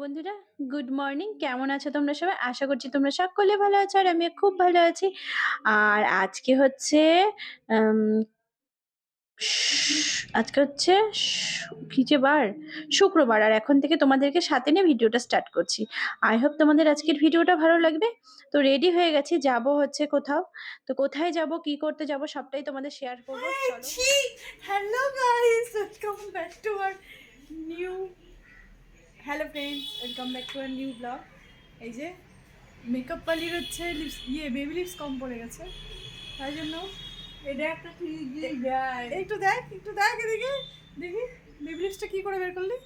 বন্ধুরা good morning কেমন আছো তোমরা সবাই? আশা করছি তোমরা সকলে ভালো আছো আর আমি খুব ভালো আছি। আর আজকে হচ্ছে আজকে হচ্ছে কি যে বার? শুক্রবার। আর এখন থেকে তোমাদেরকে সাথে নিয়ে ভিডিওটা স্টার্ট করছি। আই হোপ তোমাদের আজকের ভিডিওটা ভালো লাগবে। তো রেডি হয়ে গেছি যাব হচ্ছে কোথাও। তো কোথায় যাব কি করতে যাব সবটাই তোমাদের শেয়ার করব। চলো। Hello guys welcome back to our new hello friends welcome back to our new blog এই যে মেকআপ পালির হচ্ছে লিপস ইয়ে বেবি লিপস কম পড়ে গেছে। তাই জন্য এটা একটা তুই একটু দেখ একটু দেখ এদিকে দেখি বেবি লিপসটা কি করে বের করলি?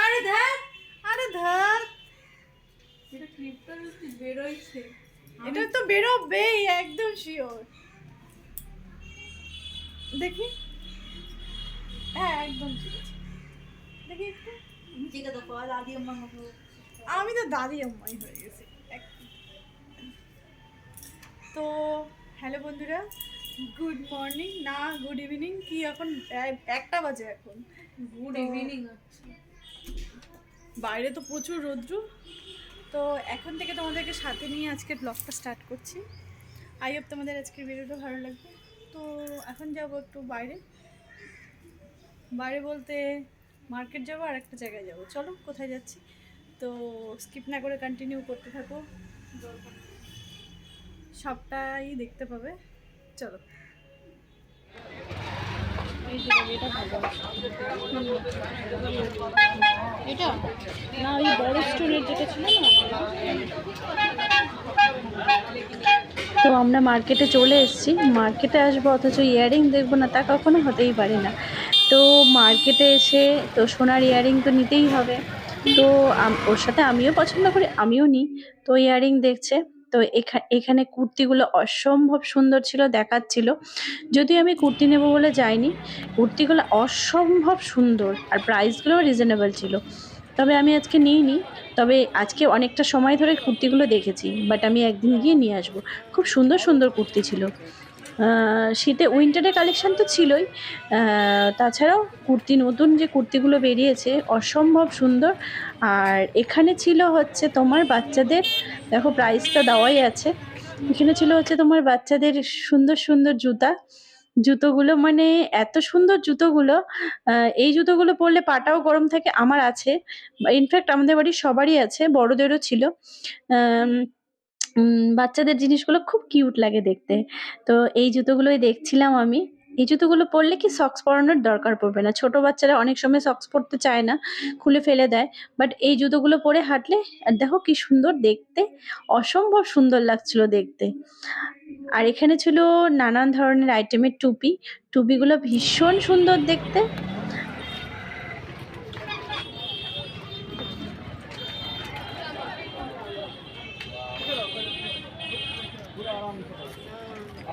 আরে দেখ আরে ধর এটা ক্লিপটা বেরোইছে। এটা তো বেরোবেই একদম শিওর দেখি। হ্যাঁ একদম ঠিক আছে। দেখি একটু। নিজেকে আমি তো দাদি আম্মাই হয়ে গেছি। তো হ্যালো বন্ধুরা গুড মর্নিং না গুড ইভিনিং কি এখন একটা বাজে এখন। গুড ইভিনিং হচ্ছে। বাইরে তো প্রচুর রৌদ্র। তো এখন থেকে তোমাদেরকে সাথে নিয়ে আজকে ব্লগটা স্টার্ট করছি। আই হোপ তোমাদের আজকের ভিডিওটা ভালো লাগবে। তো এখন যাব একটু বাইরে। বাইরে বলতে মার্কেট যাব আর একটা জায়গায় যাব। চলো, কোথায় যাচ্ছি? তো স্কিপ না করে কন্টিনিউ করতে থাকো। সবটাই দেখতে পাবে। চলো। এটা? না, ওই বড় স্টোনের যেটা ছিল না? তো আমরা মার্কেটে চলে এসেছি। মার্কেটে আসব, অথচ ইয়ারিং দেখব না, তা কখনো হতেই পারে না। তো মার্কেটে এসে তো সোনার ইয়ারিং তো নিতেই হবে। তো ওর সাথে আমিও পছন্দ করি, আমিও নিই। তো ইয়ারিং দেখছে, তো এখা- এখানে কুর্তিগুলো অসম্ভব সুন্দর ছিল, দেখাচ্ছিল। যদিও আমি কুর্তি নেব বলে যাইনি, কুর্তিগুলো অসম্ভব সুন্দর আর প্রাইসগুলোও রিজনেবল ছিল। তবে আমি আজকে নিইনি, তবে আজকে অনেকটা সময় ধরে কুর্তিগুলো দেখেছি বাট আমি একদিন গিয়ে নিয়ে আসব। খুব সুন্দর সুন্দর কুর্তি ছিল। শীতে উইন্টারের কালেকশান তো ছিলই। তাছাড়াও কুর্তি, নতুন যে কুর্তিগুলো বেরিয়েছে, অসম্ভব সুন্দর। আর এখানে ছিল হচ্ছে তোমার বাচ্চাদের, দেখো প্রাইসটা দেওয়াই আছে। এখানে ছিল হচ্ছে তোমার বাচ্চাদের সুন্দর সুন্দর জুতা। জুতোগুলো মানে এত সুন্দর জুতোগুলো এই জুতোগুলো পরলে পাটাও গরম থাকে, আমার আছে। ইনফ্যাক্ট আমাদের বাড়ির সবারই আছে, বড়দেরও ছিল। বাচ্চাদের জিনিসগুলো খুব কিউট লাগে দেখতে। তো এই জুতোগুলোই দেখছিলাম আমি। এই জুতোগুলো পরলে কি সক্স পরানোর দরকার পড়বে না? ছোট বাচ্চারা অনেক সময় সক্স পরতে চায় না, খুলে ফেলে দেয়। বাট এই জুতোগুলো পরে হাঁটলে দেখো কি সুন্দর দেখতে, অসম্ভব সুন্দর লাগছিল দেখতে। আর এখানে ছিল নানান ধরনের আইটেমের টুপি। টুপিগুলো ভীষণ সুন্দর দেখতে।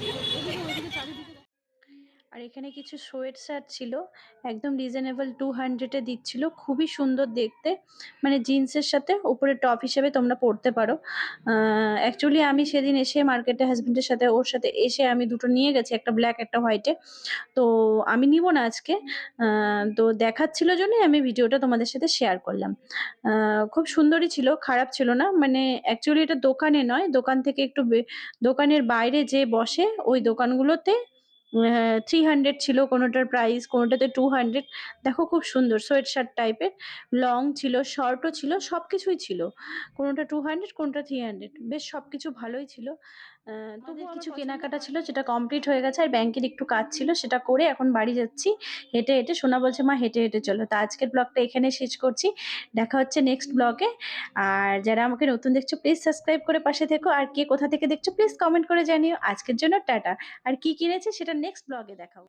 Thank you. আর এখানে কিছু সোয়েট শার্ট ছিল, একদম রিজনেবল টু হান্ড্রেডে দিচ্ছিল, খুবই সুন্দর দেখতে মানে জিন্সের সাথে উপরে টপ হিসেবে তোমরা পরতে পারো। অ্যাকচুয়ালি আমি সেদিন এসে মার্কেটে হাজবেন্ডের সাথে, ওর সাথে এসে আমি দুটো নিয়ে গেছি, একটা ব্ল্যাক একটা হোয়াইটে তো আমি নিব না আজকে। তো দেখাচ্ছিল জন্যই আমি ভিডিওটা তোমাদের সাথে শেয়ার করলাম। খুব সুন্দরই ছিল, খারাপ ছিল না মানে অ্যাকচুয়ালি এটা দোকানে নয়, দোকান থেকে একটু দোকানের বাইরে যে বসে, ওই দোকানগুলোতে থ্রি হান্ড্রেড ছিল কোনোটার প্রাইস কোনোটাতে টু হান্ড্রেড দেখো খুব সুন্দর সোয়েট শার্ট টাইপের লং ছিল শর্টও ছিল সব কিছুই ছিল। কোনোটা টু হান্ড্রেড কোনোটা থ্রি হান্ড্রেড বেশ সব কিছু ভালোই ছিল। আহ, তোদের কিছু কেনাকাটা ছিল সেটা কমপ্লিট হয়ে গেছে আর ব্যাংকের একটু কাজ ছিল সেটা করে এখন বাড়ি যাচ্ছি। হেঁটে হেঁটে সোনা বলছে মা হেঁটে হেঁটে চলো। তো আজকের ব্লগটা এখানে শেষ করছি। দেখা হচ্ছে নেক্সট ব্লগে আর যারা আমাকে নতুন দেখছ প্লিজ সাবস্ক্রাইব করে পাশে থেকো। আর কে কোথা থেকে দেখছ প্লিজ কমেন্ট করে জানিও। আজকের জন্য টাটা। আর কি কিনেছে সেটা নেক্সট ব্লগে দেখাও